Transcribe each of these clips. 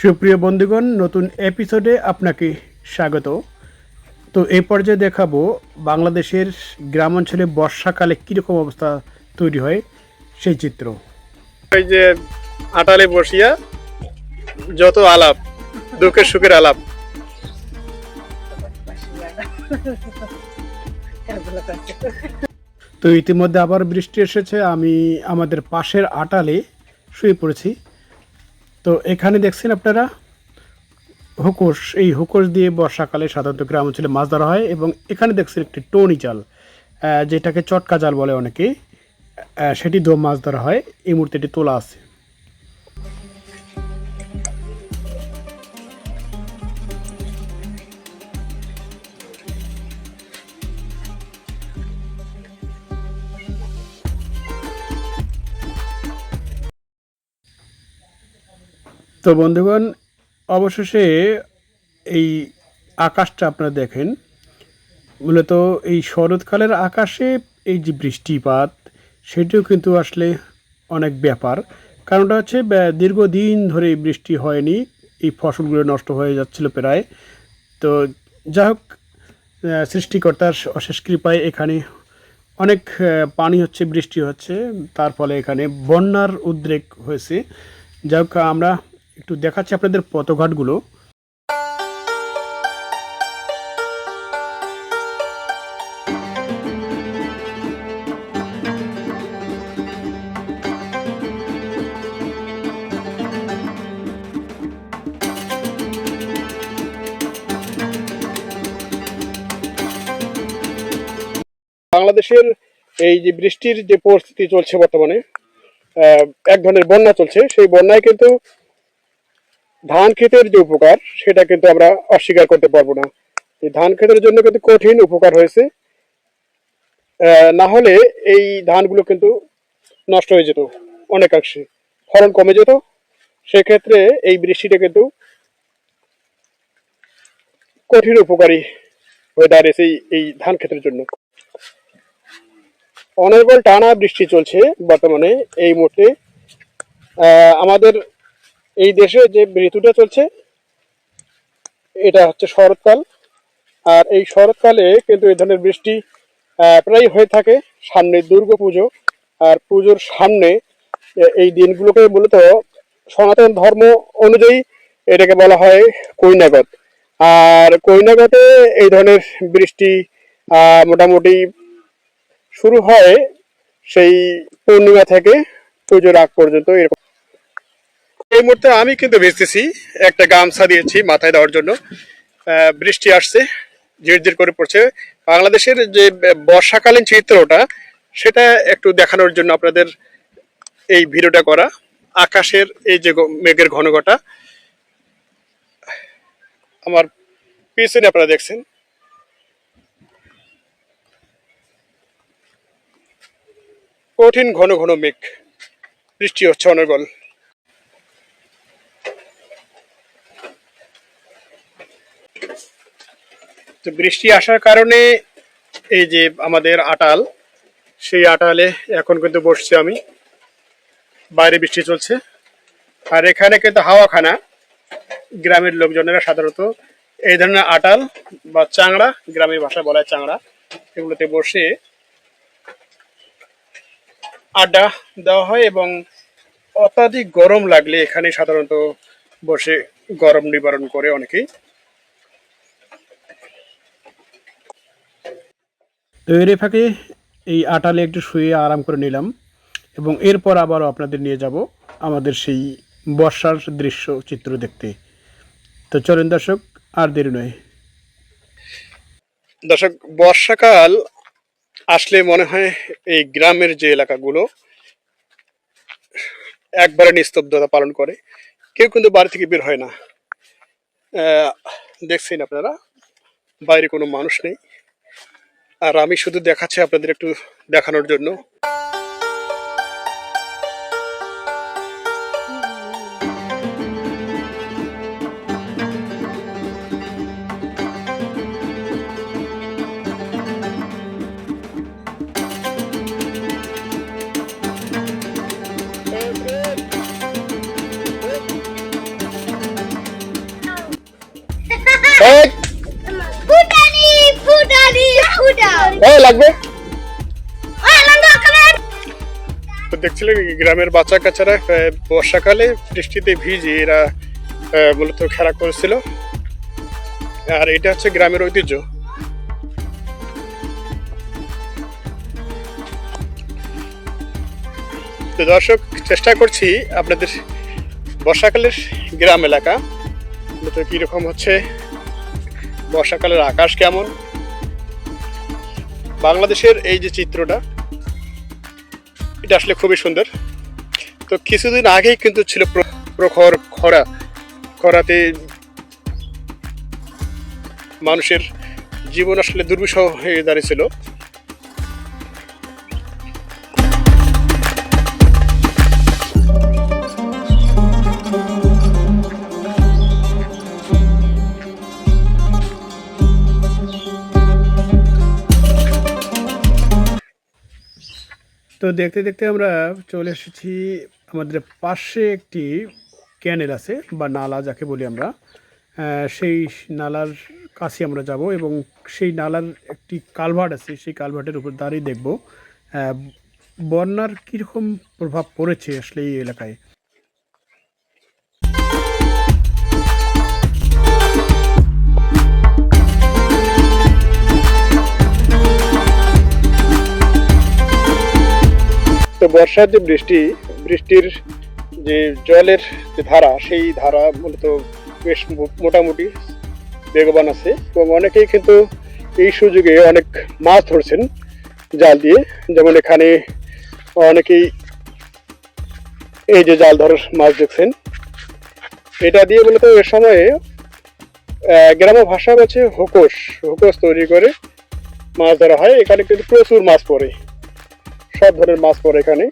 সুপ্রিয় বন্ধুগণ নতুন এপিসোডে আপনাকে স্বাগত। তো এই পর্যায়ে দেখাবো বাংলাদেশের গ্রাম অঞ্চলে বর্ষাকালে কীরকম অবস্থা তৈরি হয় সেই চিত্র। ওই যে আটালে বসিয়া যত আলাপ দুঃখের সুখের আলাপ। তো ইতিমধ্যে আবার বৃষ্টি এসেছে আমি আমাদের পাশের আটালে শুয়ে পড়েছি। তো এখানে দেখছেন আপনারা, হুকোশ, এই হুকোশ দিয়ে বর্ষাকালে সাধারণত গ্রাম অঞ্চলে মাছ ধরা হয় এবং এখানে দেখছেন একটি টনি জাল যেটাকে চটকা জাল বলে অনেকে সেটি দিয়ে মাছ ধরা হয়। এই মুহূর্তে এটি তোলা আছে। তো বন্ধুগণ, অবশেষে এই আকাশটা আপনারা দেখেন। মূলত এই শরৎকালের আকাশে এই যে বৃষ্টিপাত, সেটিও কিন্তু আসলে অনেক ব্যাপার। কারণটা হচ্ছে দীর্ঘদিন ধরে বৃষ্টি হয়নি, এই ফসলগুলো নষ্ট হয়ে যাচ্ছিল প্রায়। তো যাই হোক সৃষ্টিকর্তার অশেষ কৃপায় এখানে অনেক পানি হচ্ছে, বৃষ্টি হচ্ছে। তার ফলে এখানে বন্যার উদ্রেক হয়েছে। যাই হোক আমরা একটু দেখাচ্ছি আপনাদের পথঘাটগুলো। বাংলাদেশের এই যে বৃষ্টির যে পরিস্থিতি চলছে বর্তমানে এক ধরনের বন্যা চলছে। সেই বন্যায় কিন্তু ধান ক্ষেতের যে উপকার, সেটা কিন্তু আমরা অস্বীকার করতে পারব না। এই ধান ক্ষেতের জন্য কিন্তু কঠিন উপকার হয়েছে। না হলে এই ধানগুলো কিন্তু নষ্ট হয়ে যেত অনেকাংশে। ফলন কমে যেত। সেক্ষেত্রে এই বৃষ্টিটা কিন্তু কঠিন উপকারী হয়ে দাঁড়িয়েছে এই- এই ধান ক্ষেতের জন্য। অনর্গল টানা বৃষ্টি চলছে বর্তমানে এই মুহূর্তে। আমাদের এই দেশে যে ঋতুটা চলছে, এটা হচ্ছে শরৎকাল। আর এই শরৎকালে কিন্তু এই ধরনের বৃষ্টি প্রায় হয়ে থাকে। সামনে দুর্গা পুজো, আর পুজোর সামনে এই দিনগুলোকে মূলত সনাতন ধর্ম অনুযায়ী এটাকে বলা হয় কৈনাগত। আর কৈনাগতে এই ধরনের বৃষ্টি মোটামুটি শুরু হয় সেই পূর্ণিমা থেকে পুজোর আগ পর্যন্ত, এরকম এই মুহূর্তে আমি কিন্তু ভেজতেছি, একটা গামছা দিয়েছি মাথায় দেওয়ার জন্য। বৃষ্টি আসছে, ঝিরঝির করে পড়ছে। বাংলাদেশের যে বর্ষাকালীন চিত্রটা, সেটা একটু দেখানোর জন্য আপনাদের এই ভিডিওটা করা। আকাশের এই যে মেঘের ঘনঘটা, আমার পিছনে আপনারা দেখছেন। কঠিন ঘন ঘন মেঘ, বৃষ্টি হচ্ছে অনর্গল। তো বৃষ্টি আসার কারণে এই যে আমাদের আটাল, সেই আটালে এখন কিন্তু বসছি আমি। বাইরে বৃষ্টি চলছে। আর এখানে কিন্তু হাওয়াখানা, গ্রামের লোকজনেরা সাধারণত এই ধরনের আটাল বা চাংড়া, গ্রামের ভাষা বলা হয় চাংড়া, এগুলোতে বসে আড্ডা দেওয়া হয় এবং অত্যাধিক গরম লাগলে এখানে সাধারণত বসে গরম নিবারণ করে অনেকেই। তো এর ফাঁকে এই আটালে একটু শুয়ে আরাম করে নিলাম এবং এরপর আবারও আপনাদের নিয়ে যাব আমাদের সেই বর্ষার দৃশ্য চিত্র দেখতে। তো চলেন দর্শক, আর দেরি নয়। দর্শক, বর্ষাকাল আসলে মনে হয় এই গ্রামের যে এলাকাগুলো একবারে নিস্তব্ধতা পালন করে, কেউ কিন্তু বাড়ি থেকে বের হয় না। দেখছেন আপনারা, বাইরে কোনো মানুষ নেই। আর আমি শুধু দেখাচ্ছি আপনাদের একটু দেখানোর জন্য। দেখছিলেন গ্রামের বাচ্চা কাচ্চারা আহ, বর্ষাকালে বৃষ্টিতে ভিজে এরা মূলত খেলা করেছিল। আর এটা হচ্ছে গ্রামের ঐতিহ্য। তো দর্শক চেষ্টা করছি আপনাদের বর্ষাকালের গ্রাম এলাকা মূলত কীরকম হচ্ছে বর্ষাকালের আকাশ কেমন। বাংলাদেশের এই যে চিত্রটা এটা আসলে খুবই সুন্দর। তো কিছুদিন আগেই কিন্তু ছিল প্র- প্রখর খরা। খরাতে মানুষের জীবন আসলে দুর্বিষহ হয়ে দাঁড়িয়েছিল। দেখতে দেখতে আমরা চলে এসেছি আমাদের পাশে একটি ক্যানেল আছে, বা নালা যাকে বলি আমরা। সেই নালার কাছে আমরা যাব এবং সেই নালার একটি কালভার্ট আছে, সেই কালভার্টের উপর দাঁড়িয়ে দেখব। বন্যার কীরকম প্রভাব পড়েছে আসলে এই এলাকায়? তো বর্ষার যে বৃষ্টি, বৃষ্টির যে জলের যে ধারা, সেই ধারা মূলত বেশ মোটামুটি বেগবান আছে এবং অনেকেই কিন্তু এই সুযোগে অনেক মাছ ধরছেন জাল দিয়ে। যেমন এখানে অনেকেই এই যে জাল ধরার মাছ দেখছেন। এটা দিয়ে মূলত এ সময়ে গ্রাম্য ভাষা আছে হোকস হোকস তৈরি করে মাছ ধরা হয়। এখানে কিন্তু প্রচুর মাছ পড়ে। সব ধরনের মাছ পড়ে এখানে।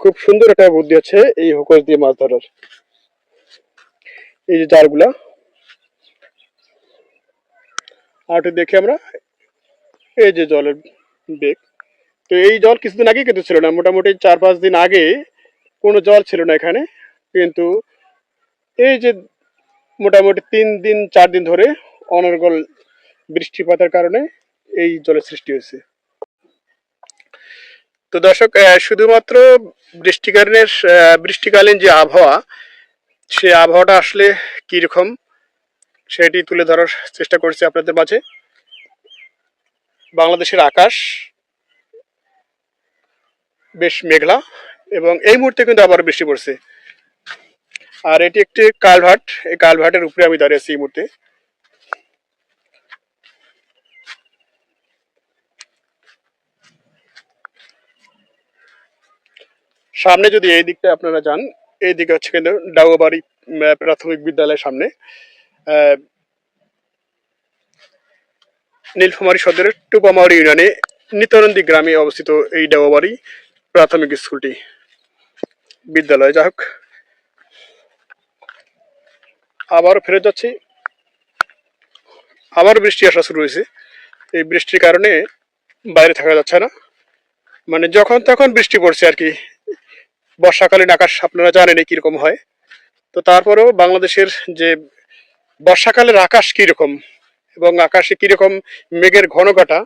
খুব সুন্দর একটা বুদ্ধি আছে এই হোকস দিয়ে মাছ ধরার। এই যে জালগুলা আর দেখি আমরা। এই যে জলের বেগ। তো এই জল কিছুদিন আগে কিন্তু ছিল না, মোটামুটি চার পাঁচ দিন আগে কোনো জল ছিল না এখানে। কিন্তু এই যে মোটামুটি তিন দিন, চার দিন ধরে অনর্গল বৃষ্টিপাতের কারণে এই জলের সৃষ্টি হয়েছে। তো দর্শক শুধুমাত্র বৃষ্টিকালীনের বৃষ্টিকালীন যে আবহাওয়া, সে আবহাওয়াটা আসলে কীরকম সেটি তুলে ধরার চেষ্টা করছি আপনাদের মাঝে। বাংলাদেশের আকাশ বেশ মেঘলা এবং এই মুহূর্তে কিন্তু আবার বৃষ্টি পড়ছে। আর এটি একটি কালভার্ট, এই কালভার্টের উপরে আমি দাঁড়িয়ে আছি এই মুহূর্তে। সামনে যদি এই দিকটা আপনারা যান, এই দিকে হচ্ছে কিন্তু ডাউবাড়ি প্রাথমিক বিদ্যালয়ের সামনে নীলফামারী সদরের টুপামারি ইউনিয়নে নিতানন্দী গ্রামে অবস্থিত এই ডাউবাড়ি প্রাথমিক স্কুলটি। বিদ্যালয়, যাই হোক। আবার ফেরত যাচ্ছি। আবার বৃষ্টি আসা শুরু হয়েছে। এই বৃষ্টির কারণে বাইরে থাকা যাচ্ছে না। মানে যখন তখন বৃষ্টি পড়ছে আর কি। বর্ষাকালীন আকাশ আপনারা জানেন কীরকম হয়। তো তারপরেও বাংলাদেশের যে বর্ষাকালের আকাশ কীরকম এবং আকাশে কীরকম মেঘের ঘনঘটা,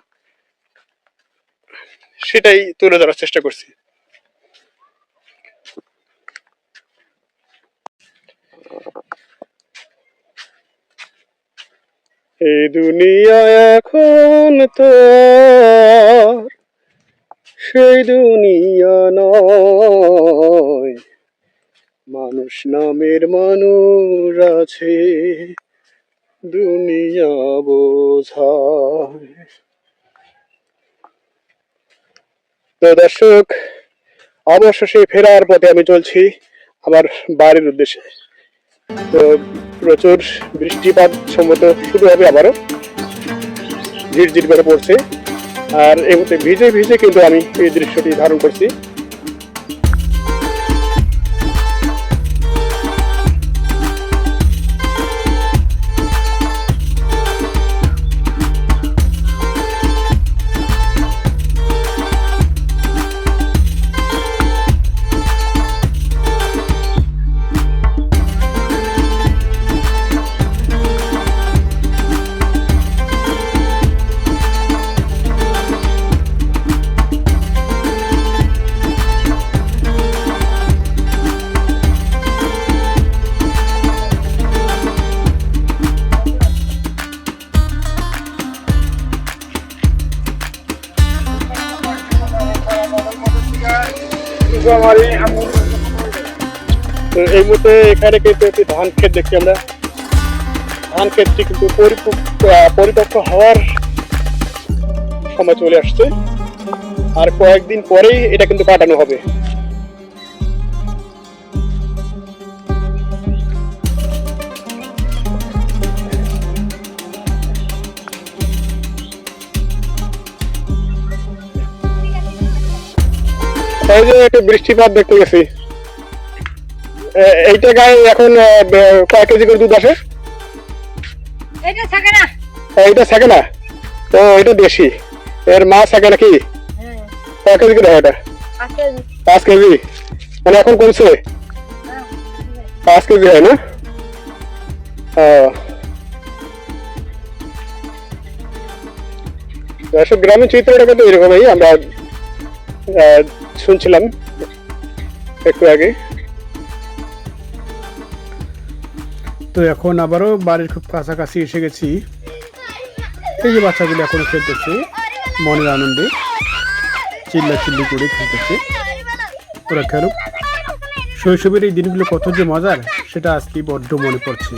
সেটাই তুলে ধরার চেষ্টা করছি। এই দুনিয়া এখন তো সেই দুনিয়া নয়। মানুষ নামের মানুষ আছে, দুনিয়া বোঝায়। তো দর্শক, অবশেষে ফেরার পথে আমি চলছি আমার বাড়ির উদ্দেশ্যে। তো প্রচুর বৃষ্টিপাত সম্মত শুরু হবে আবারও ঝিরঝির করে পড়ছে। আর এই মুহূর্তে ভিজে ভিজে কিন্তু আমি এই দৃশ্যটি ধারণ করছি। এই মুহূর্তে এখানে কিন্তু একটি ধান ক্ষেত দেখছি আমরা। ধান ক্ষেতটি কিন্তু পরিপক্ক হওয়ার সময় চলে আসছে। আর কয়েকদিন পরেই এটা কিন্তু কাটানো হবে। একটু বৃষ্টিপাত দেখতে গেছি। এইটা গায়ে এখন কয় কেজি করে দুধ আসে? এটা থাকে না। এইটা থাকে না? তো এটা দেশি। এর মা থাকে নাকি? কয় কেজি করে হয় এটা? পাঁচ কেজি। মানে এখন কমছে? পাঁচ কেজি হয় না। দর্শক গ্রামীণ চিত্রটা কিন্তু এরকমই আমরা শুনছিলাম একটু আগে। তো এখন আবারও বাড়ির খুব কাছাকাছি এসে গেছি। এই যে বাচ্চাগুলো এখন খেলতেছে, মনের আনন্দে চিল্লা চিল্লি করে খেলতেছে। ওরা খেলুক। শৈশবের এই দিনগুলো কত যে মজার, সেটা আজকে বড্ড মনে পড়ছে।